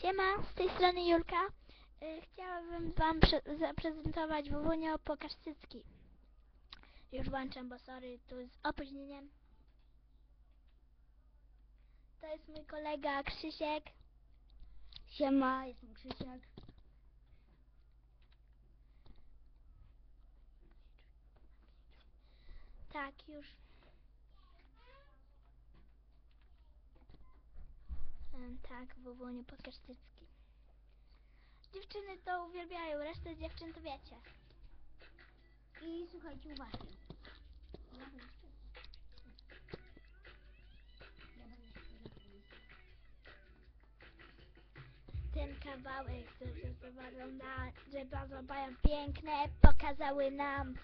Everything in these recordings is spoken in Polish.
Siema, z tej strony Julka. Y, Chciałabym Wam zaprezentować Wowunio Pokaszczycki. Już włączam, bo sorry, tu z opóźnieniem. To jest mój kolega Krzysiek. Siema, jestem Krzysiek. Tak, już. Tak, Wowunio Pokaszczycki. Dziewczyny to uwielbiają, resztę dziewczyn to wiecie. I słuchajcie uważnie. Ten kawałek, że zobaczą na, że bardzo piękne, pokazały nam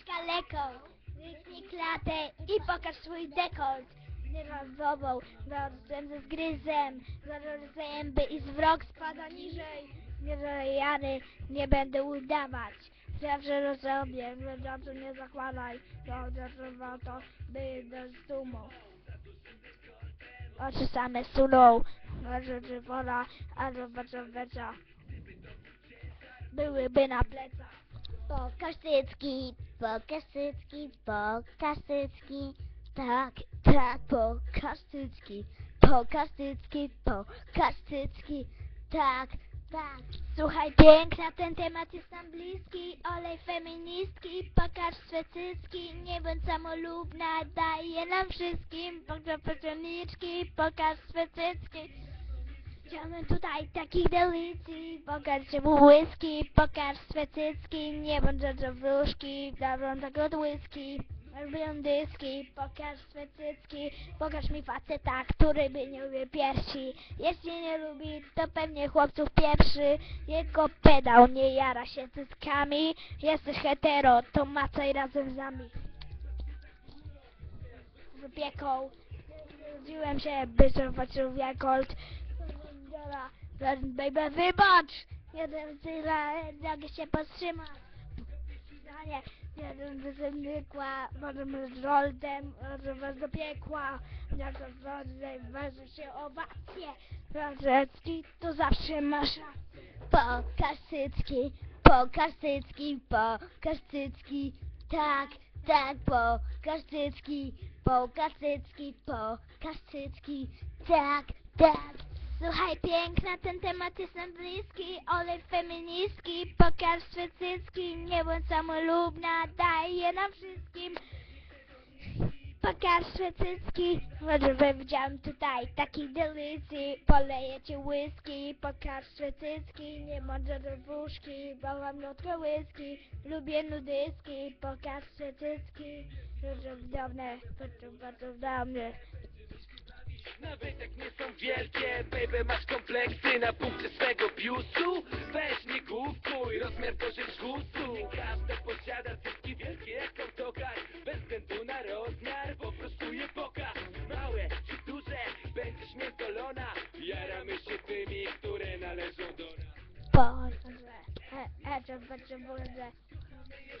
z kaleką, wytnij klatę i pokaż swój dekolt. Nerwową, rozem ze zgryzem, zaraz zęby i zwrok spada niżej. Nierojany, nie będę udawać. Zawsze rozumiem, że dobrze nie zakładaj, to trzeba to by do dumą. Oczy same suną, może czy wola, a zobaczą wecza. Byłyby na plecach. Pokaż cycki, pokaż cycki, pokaż cycki. Tak, tak, pokaż cycki. Pokaż cycki. Tak, tak. Słuchaj, piękna, ten temat jest nam bliski. Olej feministki, pokaż swe cycki. Nie bądź samolubna, daj je nam wszystkim. Pokaż patroniczki, pokaż swe cycki. Chciałbym tutaj takich delicji, pokaż się błyski, pokaż swe cycki. Nie bądź wróżki, dawno tak od whisky. Lubię dyski, pokaż swe cycki, pokaż mi faceta, który by nie lubił piersi. Jeśli nie lubi, to pewnie chłopców pieprzy. Jego pedał nie jara się cyckami. Jesteś hetero, to macaj razem z nami. Z opieką urodziłem się, by zobaczył Jakolt. Dobra, baby, wybacz! Jeden tyle, jak się powstrzyma. Zdanie, jeden wyzemnikła, możemy z Roldem, może was do piekła. Jak to wrodzę, waży się owacje. Rodzecki, to zawsze masz. Pokaż cycki, pokaż cycki, pokaż cycki. Tak, tak, pokaż cycki, pokaż cycki, pokaż cycki. Tak, tak. Słuchaj, piękna, ten temat jest nam bliski. Olej feministki, pokaż swe cycki. Nie bądź samolubna, daj je nam wszystkim. Pokaż swe cycki. Może widziałem tutaj takich delicji. Poleję ci whisky, pokaż swe cycki. Nie może wóżki, bo mam nutkę whisky. Lubię nudyski, pokaż swe cycki. Cudowne, bardzo, bardzo cudowne. Jak nie są wielkie, baby masz kompleksy na punkcie swego biustu. Weź nie główkuj, rozmiar to rzecz gustu. Każdy posiada cycki wielkie jak autokar. Bez względu na rozmiar, po prostu je pokaż Małe czy duże, będziesz miętolona. Jaramy się tymi, które należą do nas. Boże, e, e, to bardzo Boże.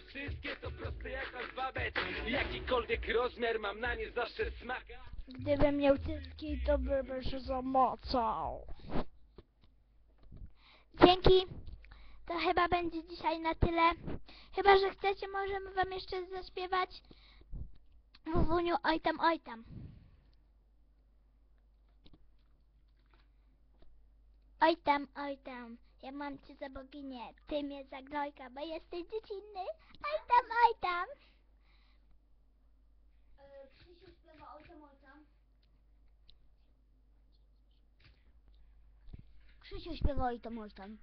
Wszystkie to proste jak alfabet. Jakikolwiek rozmiar mam na nie zawsze smaka Gdybym miał cycki, to bym się zamocał. Dzięki. To chyba będzie dzisiaj na tyle. Chyba, że chcecie, możemy wam jeszcze zaśpiewać Wowuniu oj tam, oj tam. Oj tam, oj tam, ja mam cię za boginię, ty mnie za gnojka, bo jesteś dziecinny. Oj tam, oj tam. щось співаєте може там?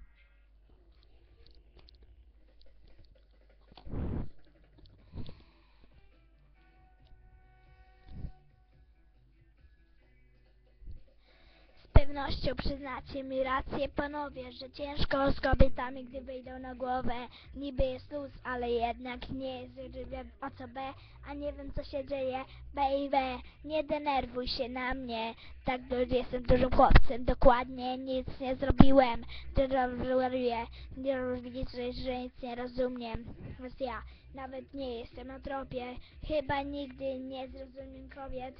Pewnością przyznacie mi rację, panowie, że ciężko z kobietami, gdy wyjdą na głowę. Niby jest luz, ale jednak nie jest, że wiem o co B, a nie wiem co się dzieje. Baby, nie denerwuj się na mnie. Tak, jestem dużym chłopcem, dokładnie nic nie zrobiłem. Denerwuję, nie rozumiesz, że nic nie rozumiem. Więc ja nawet nie jestem na tropie. Chyba nigdy nie zrozumiem kobiet.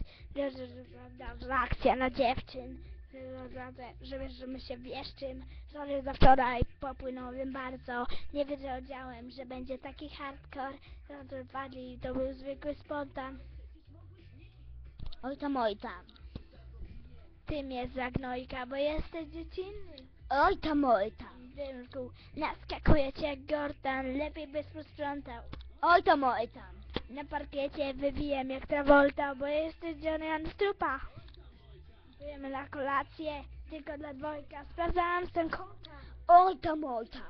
Reakcja na dziewczyn. Że, że wiesz, że my się wieszczym. Sorry za wczoraj, popłynąłem bardzo. Nie wiedziałem, że będzie taki hardcore. No to był zwykły spontan. Oj tam, oj tam. Ty mnie zagnojka, bo jesteś dziecinny. Oj tam, oj tam. Dymku naskakuje cię jak Gortan, lepiej byś posprzątał. Oj tam, oj tam. Na parkiecie wywijam jak Travolta, bo jesteś Johnny z Byjemy na kolację, tylko dla dwojga. Sprawdzałam z tym kąta. Oj tam, oj tam.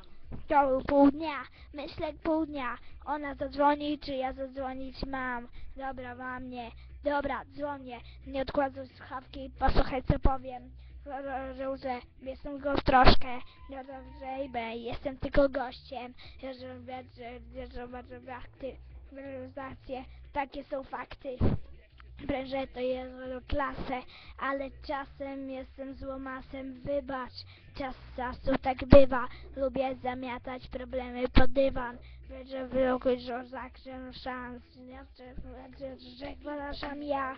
To był pół dnia, myślę pół dnia. Ona zadzwoni, czy ja zadzwonić mam. Dobra, mam mnie. Dobra, dzwonię. Nie odkładaj słuchawki, posłuchaj co powiem. Że, że jestem go troszkę. Dobrze, idę, jestem tylko gościem. Ja że że, że, że bardzo fakty, racje, takie są fakty. Że to jest klasę, ale czasem jestem złomasem, wybacz. Czas czasu tak bywa, lubię zamiatać problemy pod dywan. Że w roku, że zakrzę szans, że gwalaszam ja.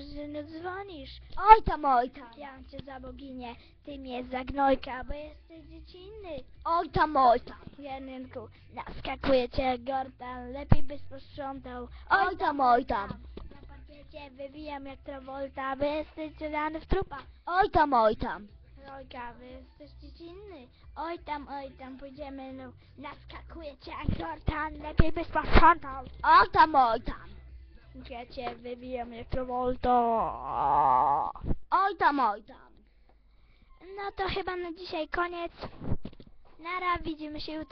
Że, nie dzwonisz. Oj tam, oj tam. Ja cię za boginię, ty mnie za gnojka, bo jesteś dziecinny. Oj tam, oj tam. Janynku, naskakuje cię jak Gordan, lepiej byś posprzątał. Oj tam, oj tam. Na parkiecie wywijam jak Travolta, bo jesteś zielony w trupa. Oj tam, oj tam. Rojka, wy jesteście inny. Oj tam, oj tam, pójdziemy, no. Naskakuje cię jak Gordan, lepiej byś posprzątał. Oj tam, oj tam. Ja cię wywijam jak Travolta. Oj tam, oj tam. No to chyba na dzisiaj koniec. Nara, widzimy się jutro.